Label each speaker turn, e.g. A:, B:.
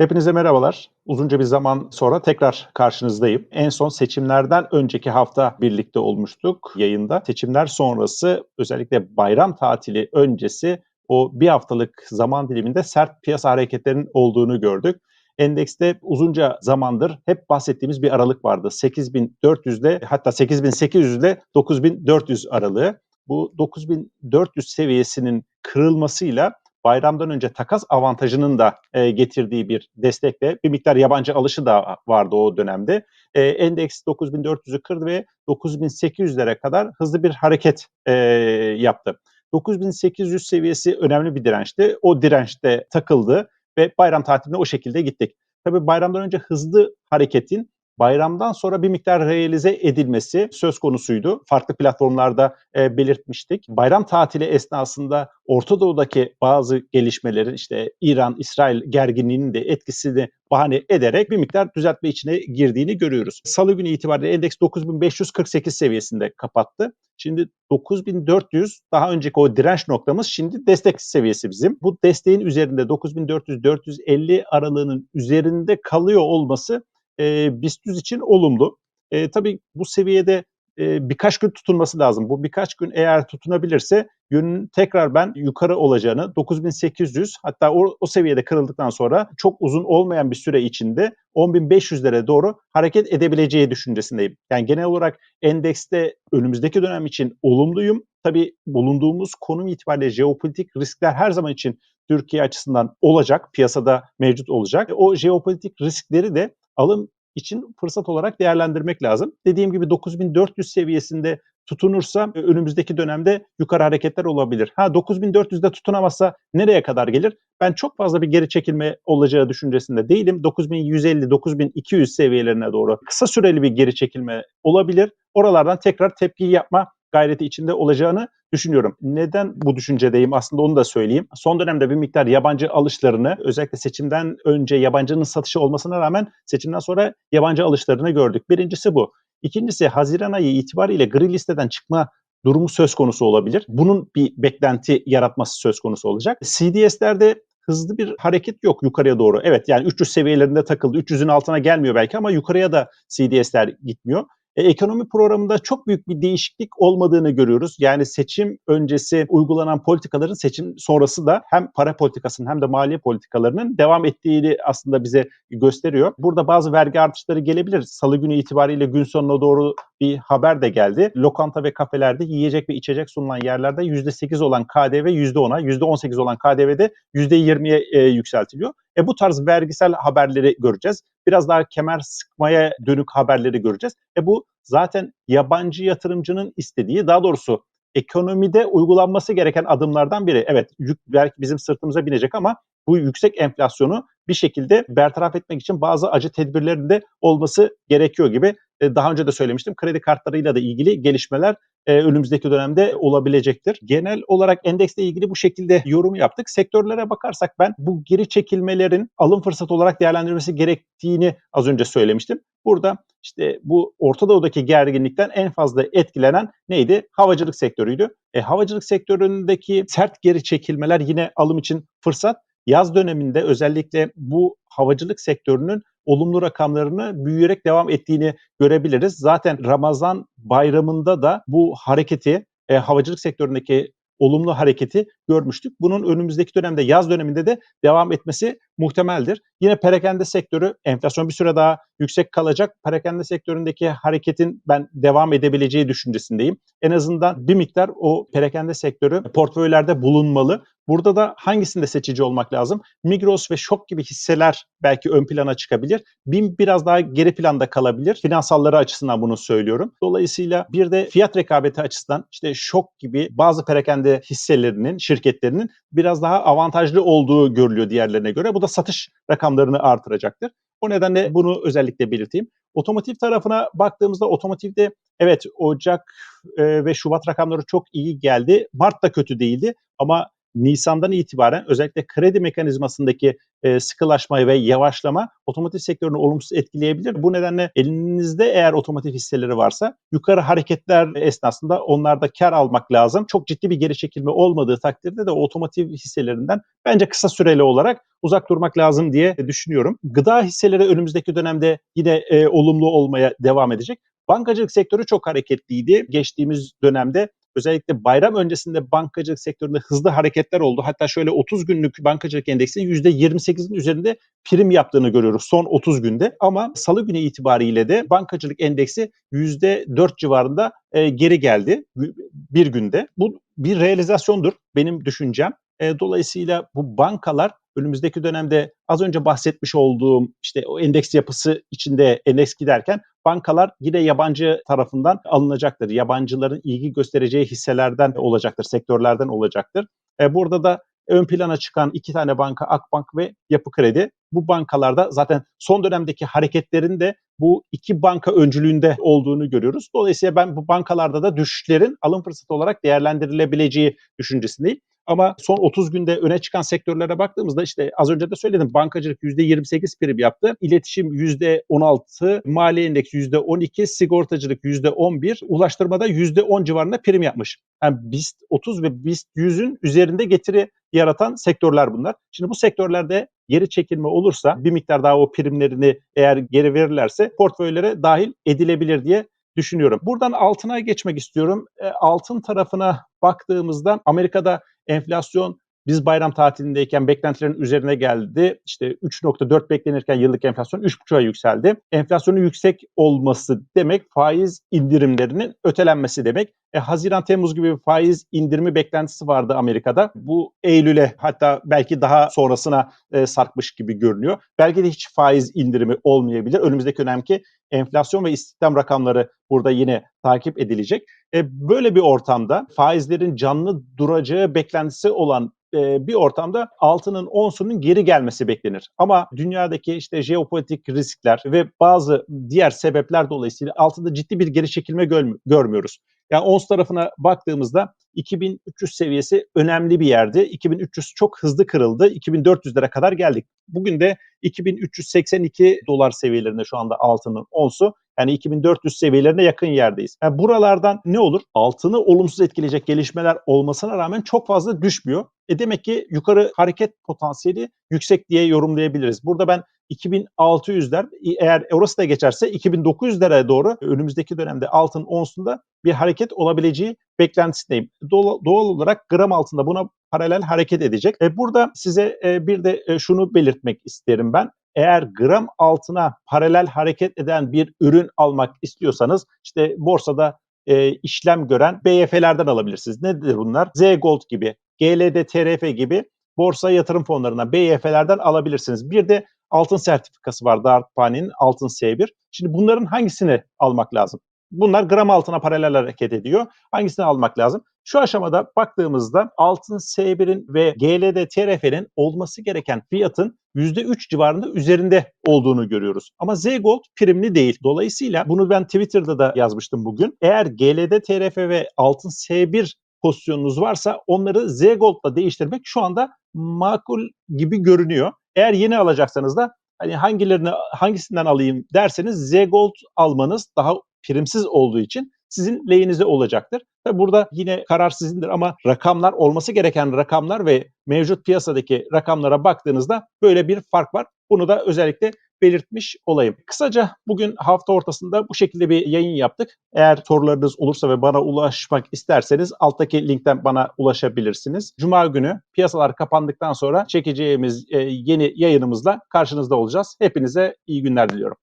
A: Hepinize merhabalar. Uzunca bir zaman sonra tekrar karşınızdayım. En son seçimlerden önceki hafta birlikte olmuştuk yayında. Seçimler sonrası özellikle bayram tatili öncesi o bir haftalık zaman diliminde sert piyasa hareketlerinin olduğunu gördük. Endekste uzunca zamandır hep bahsettiğimiz bir aralık vardı. 8400 ile hatta 8800 ile 9400 aralığı. Bu 9400 seviyesinin kırılmasıyla bayramdan önce takas avantajının da e, getirdiği bir destekle bir miktar yabancı alışı da vardı o dönemde. E, endeks 9400'ü kırdı ve 9800'lere kadar hızlı bir hareket e, yaptı. 9800 seviyesi önemli bir dirençti. O dirençte takıldı ve bayram tatiline o şekilde gittik. Tabii bayramdan önce hızlı hareketin bayramdan sonra bir miktar realize edilmesi söz konusuydu. Farklı platformlarda e, belirtmiştik. Bayram tatili esnasında Orta Doğu'daki bazı gelişmelerin işte İran, İsrail gerginliğinin de etkisini bahane ederek bir miktar düzeltme içine girdiğini görüyoruz. Salı günü itibariyle endeks 9548 seviyesinde kapattı. Şimdi 9400 daha önceki o direnç noktamız şimdi destek seviyesi bizim. Bu desteğin üzerinde 9400-450 aralığının üzerinde kalıyor olması e, BIST için olumlu. E, tabii bu seviyede e, birkaç gün tutunması lazım. Bu birkaç gün eğer tutunabilirse yönün tekrar ben yukarı olacağını 9800 hatta o, o seviyede kırıldıktan sonra çok uzun olmayan bir süre içinde 10.500'lere doğru hareket edebileceği düşüncesindeyim. Yani genel olarak endekste önümüzdeki dönem için olumluyum. Tabii bulunduğumuz konum itibariyle jeopolitik riskler her zaman için Türkiye açısından olacak, piyasada mevcut olacak. O jeopolitik riskleri de alım için fırsat olarak değerlendirmek lazım. Dediğim gibi 9400 seviyesinde tutunursa e, önümüzdeki dönemde yukarı hareketler olabilir. Ha 9400'de tutunamazsa nereye kadar gelir? Ben çok fazla bir geri çekilme olacağı düşüncesinde değilim. 9150-9200 seviyelerine doğru kısa süreli bir geri çekilme olabilir. Oralardan tekrar tepki yapma gayreti içinde olacağını düşünüyorum. Neden bu düşüncedeyim aslında onu da söyleyeyim. Son dönemde bir miktar yabancı alışlarını özellikle seçimden önce yabancının satışı olmasına rağmen seçimden sonra yabancı alışlarını gördük. Birincisi bu. İkincisi Haziran ayı itibariyle gri listeden çıkma durumu söz konusu olabilir. Bunun bir beklenti yaratması söz konusu olacak. CDS'lerde hızlı bir hareket yok yukarıya doğru. Evet yani 300 seviyelerinde takıldı. 300'ün altına gelmiyor belki ama yukarıya da CDS'ler gitmiyor. E, ekonomi programında çok büyük bir değişiklik olmadığını görüyoruz. Yani seçim öncesi uygulanan politikaların seçim sonrası da hem para politikasının hem de maliye politikalarının devam ettiğini aslında bize gösteriyor. Burada bazı vergi artışları gelebilir. Salı günü itibariyle gün sonuna doğru bir haber de geldi. Lokanta ve kafelerde yiyecek ve içecek sunulan yerlerde %8 olan KDV %10'a, %18 olan KDV de %20'ye e, yükseltiliyor. E bu tarz vergisel haberleri göreceğiz. Biraz daha kemer sıkmaya dönük haberleri göreceğiz. E bu zaten yabancı yatırımcının istediği, daha doğrusu ekonomide uygulanması gereken adımlardan biri. Evet yük belki bizim sırtımıza binecek ama bu yüksek enflasyonu bir şekilde bertaraf etmek için bazı acı tedbirlerin de olması gerekiyor gibi. E, daha önce de söylemiştim. Kredi kartlarıyla da ilgili gelişmeler e, önümüzdeki dönemde olabilecektir. Genel olarak endekste ilgili bu şekilde yorum yaptık. Sektörlere bakarsak ben bu geri çekilmelerin alım fırsatı olarak değerlendirilmesi gerektiğini az önce söylemiştim. Burada işte bu Orta Doğu'daki gerginlikten en fazla etkilenen neydi? Havacılık sektörüydü. E, havacılık sektöründeki sert geri çekilmeler yine alım için fırsat. Yaz döneminde özellikle bu havacılık sektörünün olumlu rakamlarını büyüyerek devam ettiğini görebiliriz. Zaten Ramazan bayramında da bu hareketi e, havacılık sektöründeki olumlu hareketi görmüştük. Bunun önümüzdeki dönemde yaz döneminde de devam etmesi muhtemeldir. Yine perakende sektörü enflasyon bir süre daha yüksek kalacak. Perakende sektöründeki hareketin ben devam edebileceği düşüncesindeyim. En azından bir miktar o perakende sektörü portföylerde bulunmalı. Burada da hangisinde seçici olmak lazım? Migros ve Şok gibi hisseler belki ön plana çıkabilir. BİM biraz daha geri planda kalabilir. Finansalları açısından bunu söylüyorum. Dolayısıyla bir de fiyat rekabeti açısından işte Şok gibi bazı perakende hisselerinin, şirketlerinin biraz daha avantajlı olduğu görülüyor diğerlerine göre. Bu da satış rakamlarını artıracaktır. O nedenle bunu özellikle belirteyim. Otomotiv tarafına baktığımızda otomotivde evet Ocak e, ve Şubat rakamları çok iyi geldi. Mart da kötü değildi ama Nisan'dan itibaren özellikle kredi mekanizmasındaki e, sıkılaşma ve yavaşlama otomotiv sektörünü olumsuz etkileyebilir. Bu nedenle elinizde eğer otomotiv hisseleri varsa yukarı hareketler esnasında onlarda kar almak lazım. Çok ciddi bir geri çekilme olmadığı takdirde de otomotiv hisselerinden bence kısa süreli olarak uzak durmak lazım diye düşünüyorum. Gıda hisseleri önümüzdeki dönemde yine e, olumlu olmaya devam edecek. Bankacılık sektörü çok hareketliydi geçtiğimiz dönemde. Özellikle bayram öncesinde bankacılık sektöründe hızlı hareketler oldu. Hatta şöyle 30 günlük bankacılık endeksi %28'in üzerinde prim yaptığını görüyoruz son 30 günde. Ama salı günü itibariyle de bankacılık endeksi %4 civarında e, geri geldi bir günde. Bu bir realizasyondur benim düşüncem. E, dolayısıyla bu bankalar önümüzdeki dönemde az önce bahsetmiş olduğum işte o endeks yapısı içinde endeks giderken bankalar yine yabancı tarafından alınacaktır. Yabancıların ilgi göstereceği hisselerden olacaktır, sektörlerden olacaktır. E, burada da ön plana çıkan iki tane banka Akbank ve Yapı Kredi. Bu bankalarda zaten son dönemdeki hareketlerin de bu iki banka öncülüğünde olduğunu görüyoruz. Dolayısıyla ben bu bankalarda da düşüşlerin alım fırsatı olarak değerlendirilebileceği düşüncesindeyim. Ama son 30 günde öne çıkan sektörlere baktığımızda işte az önce de söyledim bankacılık %28 prim yaptı. İletişim %16, mali endeks %12, sigortacılık %11, ulaştırmada %10 civarında prim yapmış. Yani BIST 30 ve BIST 100'ün üzerinde getiri yaratan sektörler bunlar. Şimdi bu sektörlerde geri çekilme olursa bir miktar daha o primlerini eğer geri verirlerse portföylere dahil edilebilir diye düşünüyorum. Buradan altına geçmek istiyorum. E, altın tarafına baktığımızda Amerika'da enflasyon biz bayram tatilindeyken beklentilerin üzerine geldi. İşte 3.4 beklenirken yıllık enflasyon 3.5'a yükseldi. Enflasyonun yüksek olması demek faiz indirimlerinin ötelenmesi demek. E, Haziran Temmuz gibi bir faiz indirimi beklentisi vardı Amerika'da. Bu Eylül'e hatta belki daha sonrasına e, sarkmış gibi görünüyor. Belki de hiç faiz indirimi olmayabilir. Önümüzdeki dönemki enflasyon ve istihdam rakamları burada yine takip edilecek. E, böyle bir ortamda faizlerin canlı duracağı beklentisi olan e, bir ortamda altının onsunun geri gelmesi beklenir. Ama dünyadaki işte jeopolitik riskler ve bazı diğer sebepler dolayısıyla altında ciddi bir geri çekilme görmüyoruz. Yani ons tarafına baktığımızda 2300 seviyesi önemli bir yerdi. 2300 çok hızlı kırıldı. 2400'lere kadar geldik. Bugün de 2382 dolar seviyelerinde şu anda altının onsu. Yani 2400 seviyelerine yakın yerdeyiz. Yani buralardan ne olur? Altını olumsuz etkileyecek gelişmeler olmasına rağmen çok fazla düşmüyor. E demek ki yukarı hareket potansiyeli yüksek diye yorumlayabiliriz. Burada ben 2600'ler eğer da geçerse 2900'lere doğru önümüzdeki dönemde altın onsunda bir hareket olabileceği beklentisindeyim. Doğal, doğal olarak gram altında buna paralel hareket edecek. E burada size e, bir de e, şunu belirtmek isterim ben. Eğer gram altına paralel hareket eden bir ürün almak istiyorsanız işte borsada e, işlem gören BYF'lerden alabilirsiniz. Nedir bunlar? Z Gold gibi, GLD TRF gibi borsa yatırım fonlarına BYF'lerden alabilirsiniz. Bir de altın sertifikası var Darphane'nin altın S1. Şimdi bunların hangisini almak lazım? Bunlar gram altına paralel hareket ediyor. Hangisini almak lazım? Şu aşamada baktığımızda altın S1'in ve GLD TRF'nin olması gereken fiyatın %3 civarında üzerinde olduğunu görüyoruz. Ama Z Gold primli değil. Dolayısıyla bunu ben Twitter'da da yazmıştım bugün. Eğer GLD TRF ve altın S1 pozisyonunuz varsa onları Z Gold'la değiştirmek şu anda makul gibi görünüyor. Eğer yeni alacaksanız da hani hangilerini hangisinden alayım derseniz Z Gold almanız daha primsiz olduğu için sizin lehinize olacaktır. Tabi burada yine karar sizindir ama rakamlar olması gereken rakamlar ve mevcut piyasadaki rakamlara baktığınızda böyle bir fark var. Bunu da özellikle belirtmiş olayım. Kısaca bugün hafta ortasında bu şekilde bir yayın yaptık. Eğer sorularınız olursa ve bana ulaşmak isterseniz alttaki linkten bana ulaşabilirsiniz. Cuma günü piyasalar kapandıktan sonra çekeceğimiz e, yeni yayınımızla karşınızda olacağız. Hepinize iyi günler diliyorum.